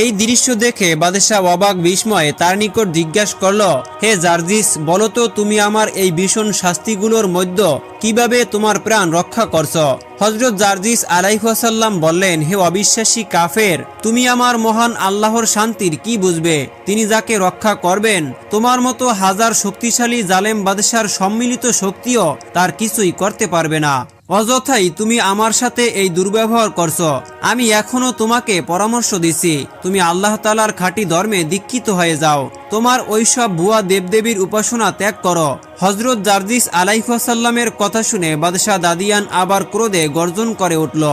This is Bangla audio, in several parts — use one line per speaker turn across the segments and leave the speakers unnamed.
এই দৃশ্য দেখে বাদশাহ অবাক বিস্ময়ে তার নিকট জিজ্ঞাসা করল, হে জার্জিস বলতো তুমি আমার এই ভীষণ শাস্তিগুলোর মধ্যে কীভাবে তোমার প্রাণ রক্ষা করছ? হজরত জার্জিস আলাইহাসাল্লাম বললেন, হে অবিশ্বাসী কাফের, তুমি আমার মহান আল্লাহর শান্তির কি বুঝবে? তিনি যাকে রক্ষা করবেন, তোমার মতো হাজার শক্তিশালী জালেম বাদশার সম্মিলিত শক্তিও তার কিছুই করতে পারবে না। অযথাই তুমি আমার সাথে এই দুর্ব্যবহার করছ। আমি এখনও তোমাকে পরামর্শ দিছি। তুমি আল্লাহ তালার খাঁটি ধর্মে দীক্ষিত হয়ে যাও। তোমার ওইসব ভুয়া দেবদেবীর উপাসনা ত্যাগ করো। হজরত জার্জিস আলাইহাসাল্লামের কথা শুনে বাদশাহ দাদিয়ান আবার ক্রোধে গর্জন করে উঠল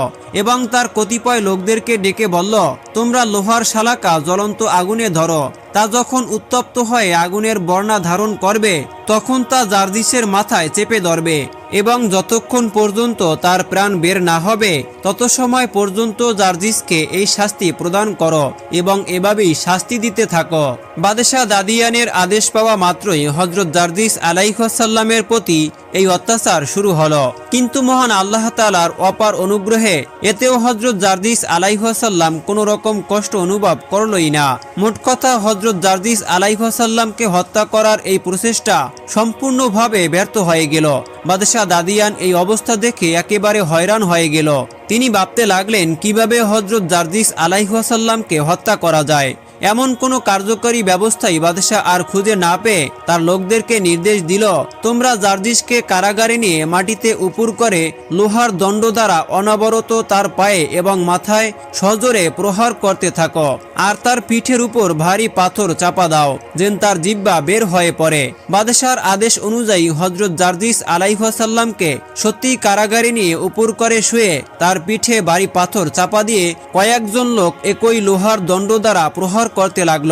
এবং তার কতিপয় লোকদেরকে ডেকে বলল, তোমরা লোহার শালাকা জ্বলন্ত আগুনে ধরো। তা যখন উত্তপ্ত হয়ে আগুনের বর্ণা ধারণ করবে, তখন তা জার্জিসের মাথায় চেপে ধরবে। এবং যতক্ষণ পর্যন্ত তার প্রাণ বের না হবে, তত সময় পর্যন্ত জার্জিসকে এই শাস্তি প্রদান করো এবং এভাবেই শাস্তি দিতে থাকো। বাদশাহ দাদিয়ানের আদেশ পাওয়া মাত্রই হজরত জার্জিস আলাইহাসাল্লামের প্রতি এই অত্যাচার শুরু হলো। কিন্তু মহান আল্লাহ তালার অপার অনুগ্রহে এতেও হজরত জার্জিস আলাইহাসাল্লাম কোনো রকম কষ্ট অনুভব করলই না। মোট কথা হজরত জার্জিস আলাইহাসাল্লামকে হত্যা করার এই প্রচেষ্টা সম্পূর্ণভাবে ব্যর্থ হয়ে গেল। বাদশাহ দাদিয়ান এই অবস্থা দেখে একেবারে হয়রান হয়ে গেল। তিনি ভাবতে লাগলেন, কীভাবে হজরত জার্জিস আলাইহাসাল্লামকে হত্যা করা যায়? এমন কোনো কার্যকরী ব্যবস্থাই বাদশাহ আর খুঁজে না পেয়ে তার লোকদেরকে নির্দেশ দিল, তোমরা জার্জিসকে কারাগারে নিয়ে মাটিতে উপুর করে লোহার দণ্ড দ্বারা অনবরত তার পায়ে এবং মাথায় সজোরে প্রহার করতে থাকো, আর তার পিঠের উপর ভারী পাথর চাপা দাও, যেন তার জিব্বা বের হয়ে পড়ে। বাদশার আদেশ অনুযায়ী হজরত জার্জিস আলাইহাসাল্লামকে সত্যি কারাগারে নিয়ে উপুর করে শুয়ে তার পিঠে ভারী পাথর চাপা দিয়ে কয়েকজন লোক একই লোহার দণ্ড দ্বারা প্রহার করতে লাগল।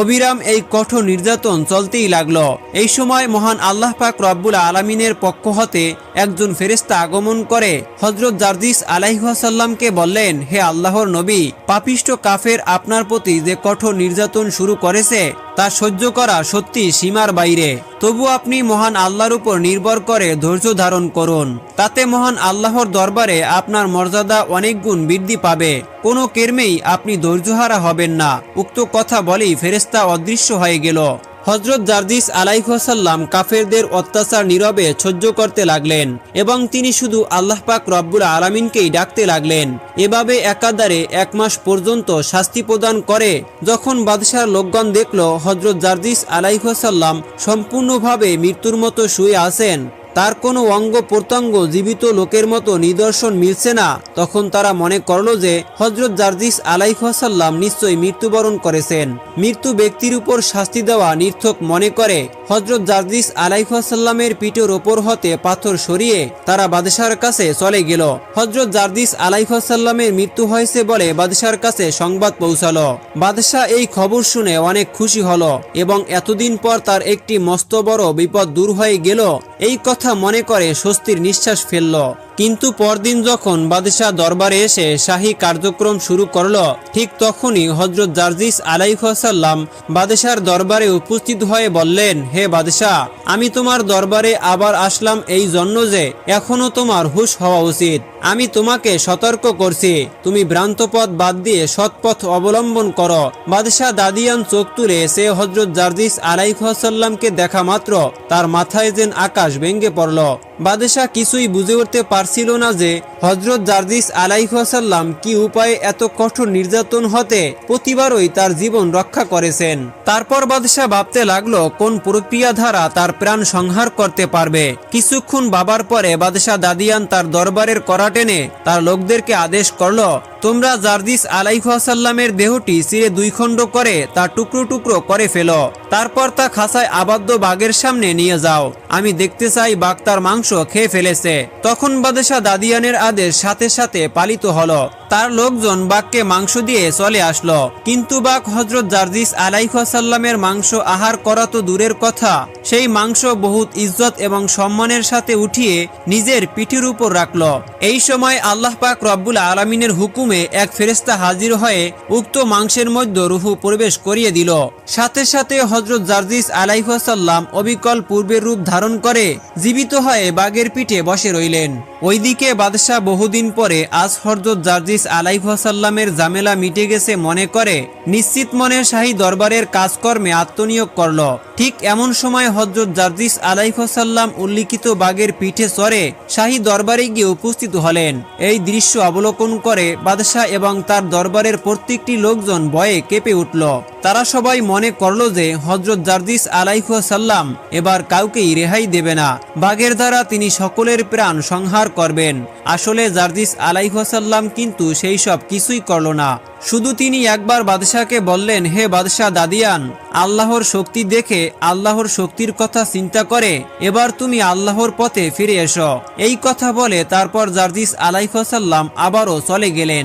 অবিরাম এই কঠোর নির্যাতন চলতেই লাগল। এই সময় মহান আল্লাহ পাক রব্বুল আলমিনের পক্ষ হতে একজন ফেরিস্তা আগমন করে হজরত জার্জিস আলাইহাসাল্লামকে বললেন, হে আল্লাহর নবী, পাপিষ্ট কাফের আপনার প্রতি যে কঠোর নির্যাতন শুরু করেছে তা সহ্য করা সত্যি সীমার বাইরে। তবু আপনি মহান আল্লাহর উপর নির্ভর করে ধৈর্য ধারণ করুন। তাতে মহান আল্লাহর দরবারে আপনার মর্যাদা অনেক গুণ বৃদ্ধি পাবে। কোনো কেরমেই আপনি ধৈর্যহারা হবেন না। উক্ত কথা বলেই ফেরেস্তা অদৃশ্য হয়ে গেল। হজরত জার্দিস আলাইহাসাল্লাম কাফেরদের অত্যাচার নীরবে সহ্য করতে লাগলেন এবং তিনি শুধু আল্লাহ পাক রব্বুল আলমিনকেই ডাকতে লাগলেন। এভাবে একাদারে এক মাস পর্যন্ত শাস্তি প্রদান করে যখন বাদশার লোকগণ দেখল হজরত জার্দিস আলাইহাসাল্লাম সম্পূর্ণভাবে মৃত্যুর মতো শুয়ে আছেন। তার কোনো অঙ্গ প্রত্যঙ্গ জীবিত লোকের মতো নিদর্শন মিলছে না। তখন তারা মনে করল যে হজরত জার্জিস আলাইহাসাল্লাম নিশ্চয়ই মৃত্যুবরণ করেছেন। মৃত্যু ব্যক্তির উপর শাস্তি দেওয়া নির্থক মনে করে হজরত জার্জিস আলাইহাসাল্লামের পিঠের ওপর হতে পাথর সরিয়ে তারা বাদশার কাছে চলে গেল। হজরত জার্জিস আলাইহাসাল্লামের মৃত্যু হয়েছে বলে বাদশার কাছে সংবাদ পৌঁছালো। বাদশাহ এই খবর শুনে অনেক খুশি হল এবং এতদিন পর তার একটি মস্ত বড় বিপদ দূর হয়ে গেল। এই কথা মনে করে স্বস্তির নিঃশ্বাস ফেলল। কিন্তু পরদিন যখন বাদশাহ দরবারে এসে শাহী কার্যক্রম শুরু করল, ঠিক তখনই হজরত জার্জিস আলাইহাসাল্লাম বাদশার দরবারে উপস্থিত হয়ে বললেন, হে বাদশাহ, আমি তোমার দরবারে আবার আসলাম এই জন্য যে এখনও তোমার হুশ হওয়া উচিত। আমি তোমাকে সতর্ক করছি। তুমি ভ্রান্ত পথ বাদ দিয়ে সৎপথ অবলম্বন করো। বাদশাহ দাদিয়ান চোখ তুলে সে হজরত জার্জিস আলাইহাসাল্লামকে দেখা মাত্র। তার মাথায় যেন আকাশ ভেঙে পড়ল। বাদশাহ কিছুই বুঝে উঠতে পারছিল না যে হজরত জার্জিস আলাইহাসাল্লাম কি উপায়ে এত কঠোর নির্যাতন হতে প্রতিবারই তার জীবন রক্ষা করেছেন। তারপর বাদশাহ ভাবতে লাগল, কোন প্রক্রিয়া দ্বারা তার প্রাণ সংহার করতে পারবে। কিছুক্ষণ বাবার পরে বাদশাহ দাদিয়ান তার দরবারের করা টেনে তার লোকদেরকে আদেশ করল, তোমরা জার্দিস আলাইহাসাল্লামের দেহটি চিরে দুই খণ্ড করে তা টুকরো টুকরো করে ফেলো। তারপর তা খাসায় আবদ্ধ বাঘের সামনে নিয়ে যাও। আমি দেখতে চাই বাঘ তার মাংস খেয়ে ফেলেছে। তখন বাদশাহ দাদিয়ানের আদেশ সাথে সাথে পালিত হলো। তার লোকজন বাঘকে মাংস দিয়ে চলে আসলো। কিন্তু বাঘ হজরত জার্জিস আলাইহাসাল্লামের মাংস আহার করা তো দূরের কথা। সেই মাংস বহুত ইজ্জত এবং সম্মানের সাথে উঠিয়ে নিজের পিঠের উপর রাখল। এই সময় আল্লাহ পাক রব্বুল আলমিনের হুকুমে এক ফেরেস্তা হাজির হয়ে উক্ত মাংসের মধ্যে রুহু প্রবেশ করিয়ে দিল। সাথে সাথে হজরত জার্জিস আলাইহাসাল্লাম অবিকল পূর্বের রূপ ধারণ করে জীবিত হয়ে বাঘের পিঠে বসে রইলেন। ওইদিকে বাদশাহ বহুদিন পরে আজ হরজত জার্জিস আলাইহাসাল্লামের জামেলা মিটে গেছে মনে করে, নিশ্চিত মনে শাহী দরবারের কাজকর্মে আত্মনিয়োগ করল। ঠিক এমন সময় হজরত জার্জিস আলাইহাসাল্লাম উল্লিখিত বাগের পিঠে চড়ে শাহী দরবারে গিয়ে উপস্থিত হলেন। এই দৃশ্য অবলোকন করে বাদশাহ এবং তার দরবারের প্রত্যেকটি লোকজন ভয়ে কেঁপে উঠল। তারা সবাই মনে করল যে হজরত জার্দিস আলাইহাসাল্লাম এবার কাউকেই রেহাই দেবে না। বাঘের দ্বারা তিনি সকলের প্রাণ সংহার করবেন। আসলে জার্দিস আলাইহাসাল্লাম কিন্তু সেই সব কিছুই করল না। শুধু তিনি একবার বাদশাহকে বললেন, হে বাদশাহ দাদিয়ান, আল্লাহর শক্তি দেখে আল্লাহর শক্তির কথা চিন্তা করে, এবার তুমি আল্লাহর পথে ফিরে এসো। এই কথা বলে তারপর জার্দিস আলাইহাসাল্লাম আবারও চলে গেলেন।